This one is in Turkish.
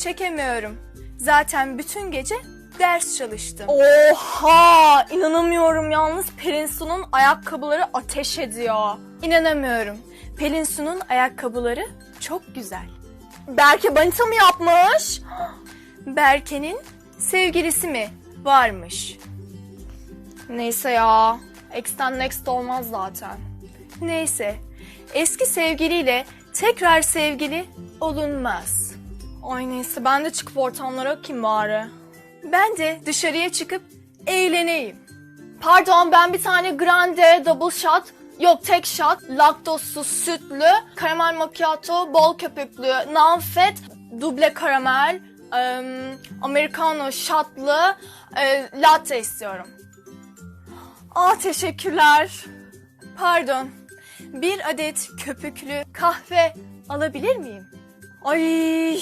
Çekemiyorum. Zaten bütün gece ders çalıştım. Oha! inanamıyorum yalnız Pelin Su'nun ayakkabıları ateş ediyor. İnanamıyorum. Pelin Su'nun ayakkabıları çok güzel. Berke Banita mı yapmış? Berke'nin sevgilisi mi varmış? Neyse ya. X'ten next olmaz zaten. Neyse. Eski sevgiliyle tekrar sevgili olunmaz. Ay neyse ben de çıkıp ortamlara bakayım bari. Ben de dışarıya çıkıp eğleneyim. Pardon ben bir tane grande double shot yok tek shot laktozsuz sütlü karamel macchiato bol köpüklü non-fat duble karamel em, americano shotlı e, latte istiyorum. Aa teşekkürler. Pardon. Bir adet köpüklü kahve alabilir miyim? Ay